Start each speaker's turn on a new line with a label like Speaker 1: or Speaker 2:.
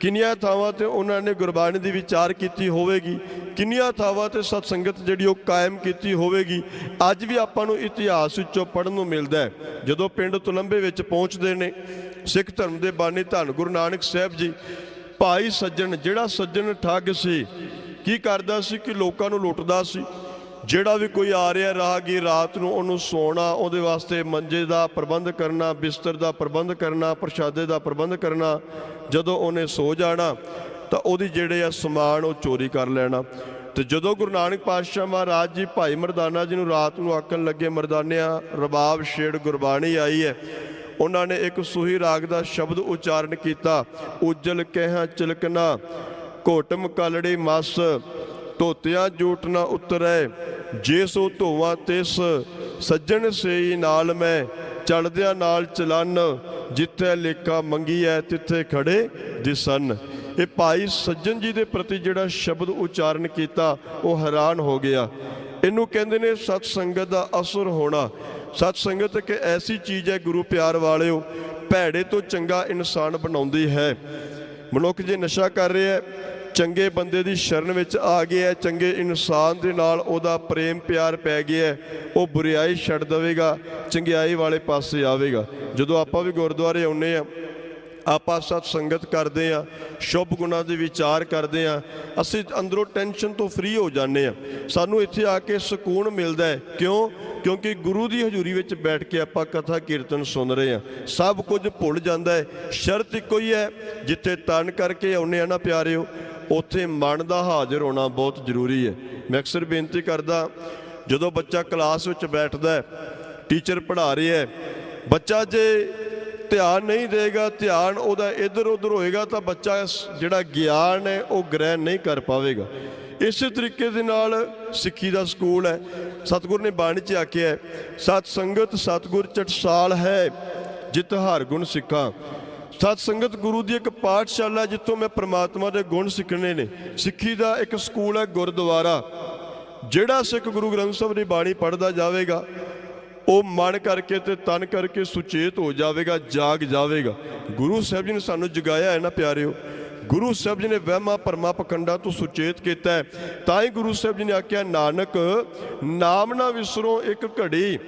Speaker 1: ਕਿੰਨੀਆਂ ਥਾਵਾਂ ਤੇ ਉਹਨਾਂ ਨੇ ਗੁਰਬਾਣੀ ਦੀ ਵਿਚਾਰ ਕੀਤੀ ਹੋਵੇਗੀ? ਕਿੰਨੀਆਂ ਥਾਵਾਂ ਤੇ ਸਤ ਸੰਗਤ ਜਿਹੜੀ ਉਹ ਕਾਇਮ ਕੀਤੀ ਹੋਵੇਗੀ? ਅੱਜ ਵੀ ਆਪਾਂ ਨੂੰ ਇਤਿਹਾਸ ਵਿੱਚੋਂ ਪੜਨ ਨੂੰ ਮਿਲਦਾ ਹੈ। ਜਦੋਂ ਪਿੰਡ ਤੁਲੰਬੇ ਵਿੱਚ ਪਹੁੰਚਦੇ ਨੇ, ਸਿੱਖ ਧਰਮ ਦੇ ਬਾਨੀ ਧੰਨ ਗੁਰੂ ਨਾਨਕ ਸਾਹਿਬ ਜੀ, ਭਾਈ ਸੱਜਣ, ਜਿਹੜਾ ਸੱਜਣ ਠੱਗ ਸੀ, ਕੀ ਕਰਦਾ ਸੀ ਕਿ ਲੋਕਾਂ ਨੂੰ ਲੁੱਟਦਾ ਸੀ? ਜਿਹੜਾ ਵੀ ਕੋਈ ਆ ਰਿਹਾ ਰਾਹਗੀਰ, ਰਾਤ ਨੂੰ ਉਹਨੂੰ ਸੌਣਾ, ਉਹਦੇ ਵਾਸਤੇ ਮੰਜੇ ਦਾ ਪ੍ਰਬੰਧ ਕਰਨਾ, ਬਿਸਤਰ ਦਾ ਪ੍ਰਬੰਧ ਕਰਨਾ, ਪ੍ਰਸ਼ਾਦੇ ਦਾ ਪ੍ਰਬੰਧ ਕਰਨਾ, ਜਦੋਂ ਉਹਨੇ ਸੋ ਜਾਣਾ, ਤਾਂ ਉਹਦੀ ਜਿਹੜੇ ਆ ਸਮਾਨ ਉਹ ਚੋਰੀ ਕਰ ਲੈਣਾ। ਤੇ ਜਦੋਂ ਗੁਰੂ ਨਾਨਕ ਪਾਤਸ਼ਾਹ ਮਹਾਰਾਜ ਜੀ, ਭਾਈ ਮਰਦਾਨਾ ਜੀ ਨੂੰ ਰਾਤ ਨੂੰ ਆਕਣ ਲੱਗੇ, ਮਰਦਾਨਿਆਂ, ਰਬਾਬ ਛੇੜ ਗੁਰਬਾਣੀ ਆਈ ਹੈ। ਉਹਨਾਂ ਨੇ ਇੱਕ ਸੂਹੀ ਰਾਗ ਦਾ ਸ਼ਬਦ ਉਚਾਰਨ ਕੀਤਾ, ਉਜਲ ਕਹਿਆ ਚਿਲਕਣਾ, ਘੋਟਮ ਕਲੜੀ ਮਸ ਧੋਤਿਆਂ ਜੂਟ ਨਾ ਉਤਰੈ, ਜੇ ਸੋ ਧੋਵਾਂ ਤਿਸ ਸੱਜਣ ਸੇਈ ਨਾਲ ਮੈਂ ਚੜਦਿਆਂ ਨਾਲ ਚਲਨ, ਜਿੱਥੇ ਲੇਖਾ ਮੰਗੀ ਐ ਤਿੱਥੇ ਖੜੇ ਦਿਸਨ। ਇਹ ਭਾਈ ਸੱਜਣ ਜੀ ਦੇ ਪ੍ਰਤੀ ਜਿਹੜਾ ਸ਼ਬਦ ਉਚਾਰਨ ਕੀਤਾ, ਉਹ ਹੈਰਾਨ ਹੋ ਗਿਆ। ਇਹਨੂੰ ਕਹਿੰਦੇ ਨੇ ਸਤ ਸੰਗਤ ਦਾ ਅਸਰ ਹੋਣਾ। ਸਤ ਸੰਗਤ ਇੱਕ ਐਸੀ ਚੀਜ਼ ਹੈ ਗੁਰੂ ਪਿਆਰ ਵਾਲਿਓ, ਭੈੜੇ ਤੋਂ ਚੰਗਾ ਇਨਸਾਨ ਬਣਾਉਂਦੀ ਹੈ। ਮਨੁੱਖ ਜੇ ਨਸ਼ਾ ਕਰ ਰਿਹਾ ਹੈ ਚੰਗੇ ਬੰਦੇ ਦੀ ਸ਼ਰਨ ਵਿੱਚ ਆ ਗਿਆ ਹੈ, ਚੰਗੇ ਇਨਸਾਨ ਦੇ ਨਾਲ ਉਹਦਾ ਪ੍ਰੇਮ ਪਿਆਰ ਪੈ ਗਿਆ ਉਹ ਬੁਰੀਾਈ ਛੱਡ ਦੇਵੇਗਾ, ਚੰਗਿਆਈ ਵਾਲੇ ਪਾਸੇ ਆਵੇਗਾ। ਜਦੋਂ ਆਪਾਂ ਵੀ ਗੁਰਦੁਆਰੇ ਆਉਂਦੇ ਆ ਆਪਾਂ ਸਤ ਸੰਗਤ ਕਰਦੇ ਆ ਸ਼ੁਭ ਗੁਣਾਂ ਦੇ ਵਿਚਾਰ ਕਰਦੇ ਆ ਅਸੀਂ ਅੰਦਰੋਂ ਟੈਨਸ਼ਨ ਤੋਂ ਫ੍ਰੀ ਹੋ ਜਾਂਦੇ ਆ ਸਾਨੂੰ ਇੱਥੇ ਆ ਕੇ ਸਕੂਨ ਮਿਲਦਾ ਹੈ। ਕਿਉਂ? ਕਿਉਂਕਿ ਗੁਰੂ ਦੀ ਹਜ਼ੂਰੀ ਵਿੱਚ ਬੈਠ ਕੇ ਆਪਾਂ ਕਥਾ ਕੀਰਤਨ ਸੁਣ ਰਹੇ ਆ ਸਭ ਕੁਝ ਭੁੱਲ ਜਾਂਦਾ ਹੈ। ਸ਼ਰਤ ਇੱਕੋ ਹੀ ਹੈ, ਜਿੱਥੇ ਤਨ ਕਰਕੇ ਆਉਨੇ ਆ ਨਾ ਪਿਆਰਿਓ ਉੱਥੇ ਮਨ ਦਾ ਹਾਜ਼ਰ ਹੋਣਾ ਬਹੁਤ ਜ਼ਰੂਰੀ ਹੈ। ਮੈਂ ਅਕਸਰ ਬੇਨਤੀ ਕਰਦਾ, ਜਦੋਂ ਬੱਚਾ ਕਲਾਸ ਵਿੱਚ ਬੈਠਦਾ ਟੀਚਰ ਪੜ੍ਹਾ ਰਿਹਾ ਹੈ, ਬੱਚਾ ਜੇ ਧਿਆਨ ਨਹੀਂ ਦੇਗਾ, ਧਿਆਨ ਉਹਦਾ ਇੱਧਰ ਉੱਧਰ ਹੋਏਗਾ, ਤਾਂ ਬੱਚਾ ਜਿਹੜਾ ਗਿਆਨ ਹੈ, ਉਹ ਗ੍ਰਹਿਣ ਨਹੀਂ ਕਰ ਪਾਵੇਗਾ। ਇਸੇ ਤਰੀਕੇ ਦੇ ਨਾਲ ਸਿੱਖੀ ਦਾ ਸਕੂਲ ਹੈ। ਸਤਿਗੁਰ ਨੇ ਬਾਣੀ 'ਚ ਆਖਿਆ ਹੈ, ਸਤ ਸੰਗਤ, ਸਤਿਗੁਰ ਚਟਸਾਲ ਹੈ, ਜਿਤ ਹਰ ਗੁਣ ਸਿੱਖਾਂ। ਸਤ ਸੰਗਤ ਗੁਰੂ ਦੀ ਇੱਕ ਪਾਠਸ਼ਾਲਾ ਜਿੱਥੋਂ ਮੈਂ ਪ੍ਰਮਾਤਮਾ ਦੇ ਗੁਣ ਸਿੱਖਣੇ ਨੇ, ਸਿੱਖੀ ਦਾ ਇੱਕ ਸਕੂਲ ਹੈ ਗੁਰਦੁਆਰਾ, ਜਿਹੜਾ ਸਿੱਖ ਗੁਰੂ ਗ੍ਰੰਥ ਸਾਹਿਬ ਦੀ ਬਾਣੀ ਪੜ੍ਹਦਾ ਜਾਵੇਗਾ, ਉਹ ਮਨ ਕਰਕੇ ਤੇ ਤਨ ਕਰਕੇ ਸੁਚੇਤ ਹੋ ਜਾਵੇਗਾ, ਜਾਗ ਜਾਵੇਗਾ। ਗੁਰੂ ਸਾਹਿਬ ਜੀ ਨੇ ਸਾਨੂੰ ਜਗਾਇਆ ਹੈ ਨਾ ਪਿਆਰਿਓ, ਗੁਰੂ ਸਾਹਿਬ ਜੀ ਨੇ ਵਹਿਮਾਂ ਪਰਮਾ ਪਖੰਡਾਂ ਤੋਂ ਸੁਚੇਤ ਕੀਤਾ ਹੈ। ਤਾਂ ਹੀ ਗੁਰੂ ਸਾਹਿਬ ਜੀ ਨੇ ਆਖਿਆ, ਨਾਨਕ, ਨਾਮ ਨਾ ਵਿਸਰੋ ਇੱਕ ਘੜੀ।